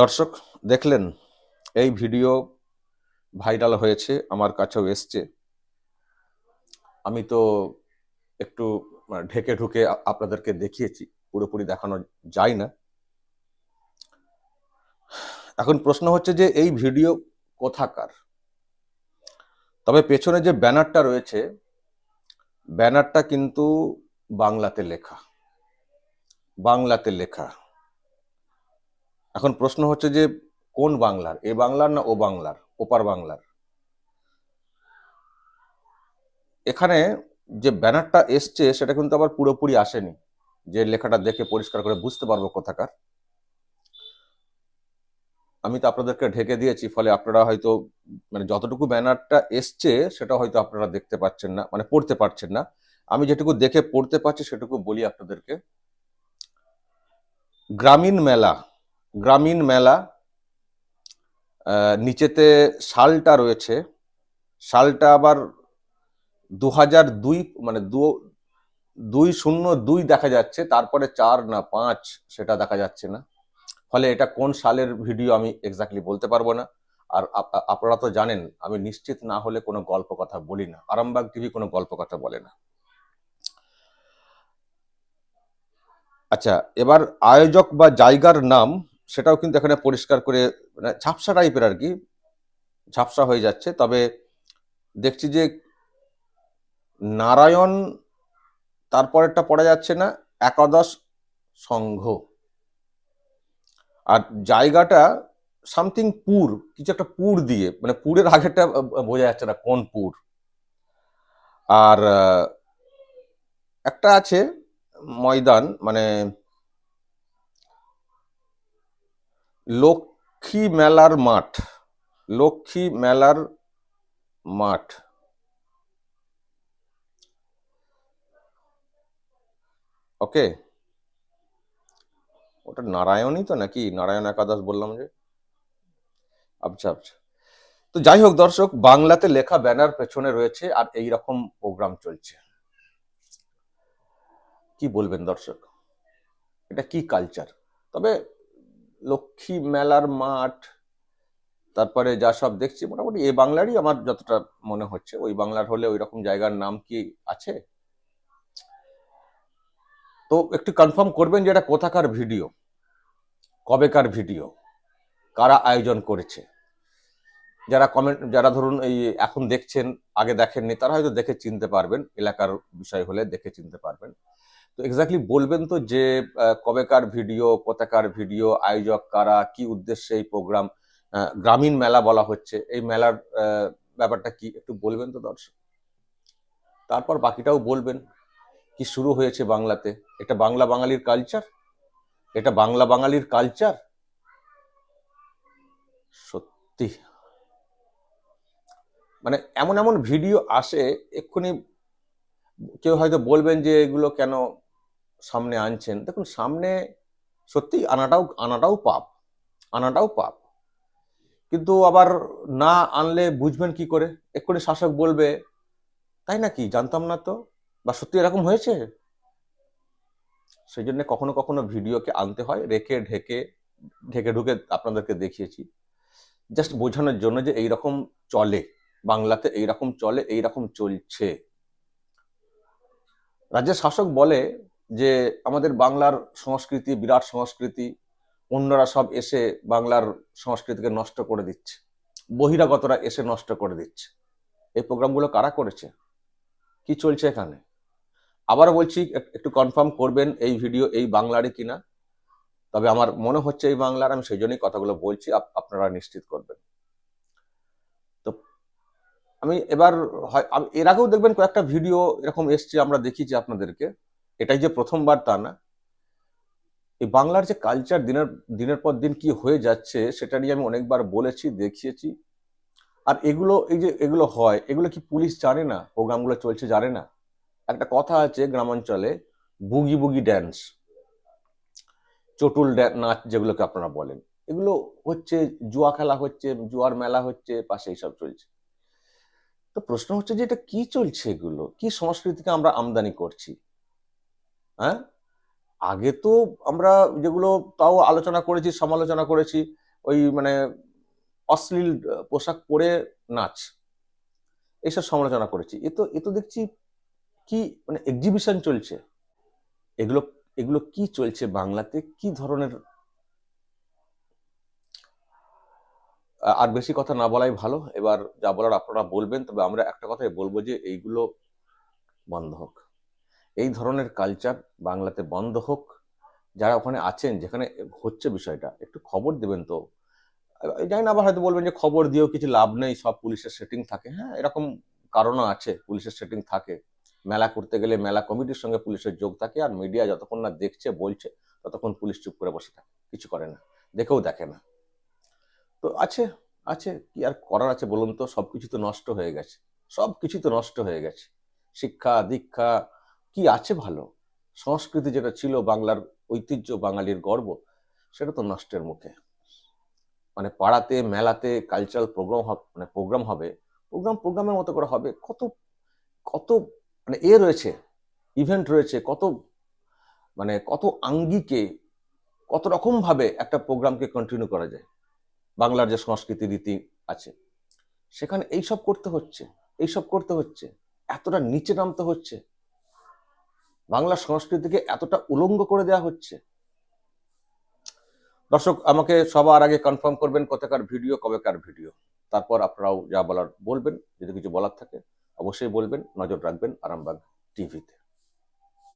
দর্শক, দেখলেন, এই ভিডিও ভাইরাল হয়েছে, আমার কাছেও এসছে। আমি তো একটু ঢেকে ঢুকে আপনাদেরকে দেখিয়েছি, পুরোপুরি দেখানো যায় না। এখন প্রশ্ন হচ্ছে যে, এই ভিডিও কোথাকার? তবে পেছনে যে ব্যানারটা রয়েছে, ব্যানারটা কিন্তু বাংলাতে লেখা। বাংলাতে লেখা। এখন প্রশ্ন হচ্ছে যে কোন বাংলার? এ বাংলার না ও বাংলার? ওপার বাংলার? এখানে যে ব্যানারটা এসছে, সেটা কিন্তু আবার পুরোপুরি আসেনি। যে লেখাটা দেখে পরিষ্কার করে বুঝতে পারব কোথাকার। আমি তো আপনাদেরকে ঢেকে দিয়েছি, ফলে আপনারা হয়তো মানে যতটুকু ব্যানারটা এসছে, সেটা হয়তো আপনারা দেখতে পাচ্ছেন না মানে পড়তে পারছেন না। আমি যেটুকু দেখে পড়তে পারছি, সেটুকু বলি আপনাদেরকে। গ্রামীণ মেলা গ্রামীণ মেলা নিচেতে সালটা রয়েছে। সালটা আবার দু হাজার দুই মানে দুই শূন্য দুই দেখা যাচ্ছে, তারপরে চার না পাঁচ সেটা দেখা যাচ্ছে না। ফলে এটা কোন সালের ভিডিও আমি এক্স্যাক্টলি বলতে পারব না। আর আপ- আপ- আপনারা তো জানেন, আমি নিশ্চিত না হলে কোনো গল্প কথা বলি না। আরামবাগ টিভি কোনো গল্প কথা বলে না। আচ্ছা এবার আয়োজক বা জায়গার নাম সেটাও কিন্তু এখানে পরিষ্কার করে মানে ঝাপসা টাইপের আর কি, ঝাপসা হয়ে যাচ্ছে। তবে দেখছি যে নারায়ণ তারপরেরটা পড়া যাচ্ছে না, একাদশ সংঘ। আর জায়গাটা সামথিং পুর, কিছু একটা পুর দিয়ে মানে পুরের আগেরটা বোঝা যাচ্ছে না কোন পুর। আর একটা আছে ময়দান মানে লক্ষ্মী মেলার মাঠ, লক্ষ্মী মেলার মাঠ। ওকে ওটা নারায়ণই তো নাকি? নারায়ণ একাদশ বললাম যে। আচ্ছা আচ্ছা। তো যাই হোক দর্শক, বাংলাতে লেখা ব্যানার পেছনে রয়েছে আর এই রকম প্রোগ্রাম চলছে। কি বলবেন দর্শক? এটা কি কালচার তবে লক্ষ্মী মেলার মাঠ, তারপরে যা সব দেখছি, মোটামুটি এ বাংলারই আমার যতটা মনে হচ্ছে। ওই বাংলার হলে ওই রকম জায়গার নাম কি আছে? তো একটু কনফার্ম করবেন যে এটা কোথাকার ভিডিও, কবেকার ভিডিও, কারা আয়োজন করেছে? যারা কমেন্ট যারা ধরুন এই এখন দেখছেন, আগে দেখেননি, তারা হয়তো দেখে চিনতে পারবেন, এলাকার বিষয় হলে দেখে চিনতে পারবেন। তো এক্স্যাক্টলি বলবেন তো যে কবেকার ভিডিও, কোথাকার ভিডিও, আয়োজক কারা, কি উদ্দেশ্যে এই প্রোগ্রাম গ্রামীণ মেলা বলা হচ্ছে, এই মেলার ব্যাপারটা কি একটু বলবেন তো দর্শক? তারপর বাকিটাও বলবেন, কি শুরু হয়েছে বাংলাতে? এটা বাংলা বাঙালির কালচার এটা বাংলা বাঙালির কালচার সত্যি। মানে এমন এমন ভিডিও আসে, এক্ষুনি কেউ হয়তো বলবেন যে এগুলো কেন সামনে আনছেন। দেখুন, সামনে সত্যি আনাটাও আনাটাও পাপ আনাটাও পাপ। কিন্তু আবার না আনলে বুঝবেন কি করে? এক্ষুনি শাসক বলবে, তাই নাকি? জানতাম না তো। বা সত্যি এরকম হয়েছে? সেই জন্য কখনো কখনো ভিডিওকে আনতে হয়, রেখে, ঢেকে ঢেকে ঢুকে আপনাদেরকে দেখিয়েছি। জাস্ট বোঝানোর জন্য যে এই রকম চলে, বাংলাতে এই রকম চলে এই রকম চলছে। রাজ্যের শাসক বলে যে আমাদের বাংলার সংস্কৃতি, বিরাট সংস্কৃতি, অন্যরা সব এসে বাংলার সংস্কৃতিকে নষ্ট করে দিচ্ছে। বহিরাগতরা এসে নষ্ট করে দিচ্ছে। এই প্রোগ্রামগুলো কারা করেছে? কি চলছে এখানে? আবার বলছি একটু কনফার্ম করবেন এই ভিডিও এই বাংলারই কিনা? তবে আমার মনে হচ্ছে এই বাংলার, আমি সেই জন্যই কথাগুলো বলছি, আপ- আপনারা নিশ্চিত করবেন। তো আমি এবার হয় এর আগেও দেখবেন কয়েকটা ভিডিও এরকম এসছে, আমরা দেখিয়েছি আপনাদেরকে। এটাই যে প্রথমবার তা না। এই বাংলার যে কালচার দিনের দিনের পর দিন কি হয়ে যাচ্ছে, সেটা নিয়ে আমি অনেকবার বলেছি, দেখিয়েছি। আর এগুলো, এই যে এগুলো হয়, এগুলো কি পুলিশ জানে না? প্রোগ্রামগুলো চলছে জানে না? একটা কথা আছে গ্রামাঞ্চলে, বুগি বুগি ড্যান্স চটুল নাচ যেগুলোকে আপনারা বলেন। এগুলো হচ্ছে, জুয়া খেলা হচ্ছে, জুয়ার মেলা হচ্ছে, পাশে এইসব চলছে। তো প্রশ্ন হচ্ছে যে এটা কি চলছে এগুলো? কি সংস্কৃতিকে আমরা আমদানি করছি? হ্যাঁ? আগে তো আমরা যেগুলো তাও আলোচনা করেছি, সমালোচনা করেছি, ওই মানে অশ্লীল পোশাক পরে নাচ এইসব সমালোচনা করেছি। এ তো এ তো দেখছি কি মানে এক্সিবিশন চলছে। এগুলো এগুলো কি চলছে বাংলাতে? কি ধরনের? আর বেশি কথা না বলাই ভালো। এবার যা বলার আপনারা বলবেন, তবে আমরা একটা কথাই বলব যে এইগুলো বন্ধ হোক। এই ধরনের কালচার বাংলাতে বন্ধ হোক। যারা ওখানে আছেন, যেখানে হচ্ছে বিষয়টা, একটু খবর দেবেন তো। জানি না, আবার হয়তো বলবেন যে খবর দিয়েও কিছু লাভ নেই, সব পুলিশের সেটিং থাকে। হ্যাঁ এরকম কারণও আছে, পুলিশের সেটিং থাকে। মেলা করতে গেলে মেলা কমিটির সঙ্গে পুলিশের যোগ থাকে, আর মিডিয়া যতক্ষণ না দেখছে, বলছে, ততক্ষণ পুলিশ চুপ করে বসে থাকে, কিছু করে না, দেখেও দেখে না। তো আছে আছে, কি আর করার আছে বলুন তো? সবকিছু তো নষ্ট হয়ে গেছে সব কিছু তো নষ্ট হয়ে গেছে। শিক্ষা, দীক্ষা কি আছে ভালো? সংস্কৃতি যেটা ছিল বাংলার ঐতিহ্য, বাঙালির গর্ব, সেটা তো নষ্টের মুখে। মানে পাড়াতে, মেলাতে কালচারাল প্রোগ্রাম মানে প্রোগ্রাম হবে প্রোগ্রাম প্রোগ্রামের মতো করে হবে। কত কত মানে এ রয়েছে ইভেন্ট রয়েছে, কত মানে কত আঙ্গিকে, কত রকম ভাবে একটা প্রোগ্রামকে কন্টিনিউ করা যায়। বাংলার যে সংস্কৃতি রীতি আছে, সেখানে এইসব করতে হচ্ছে, এইসব করতে হচ্ছে, এতটা নিচে নামতে হচ্ছে। বাংলা সংস্কৃতিকে এতটা উলঙ্গ করে দেওয়া হচ্ছে। দর্শক, আমাকে সবার আগে কনফার্ম করবেন কোথাকার ভিডিও, কবেকার ভিডিও। তারপর আপনারাও যা বলার বলবেন, যদি কিছু বলার থাকে, অবশ্যই বলবেন, নজর রাখবেন আরামবাগ টিভিতে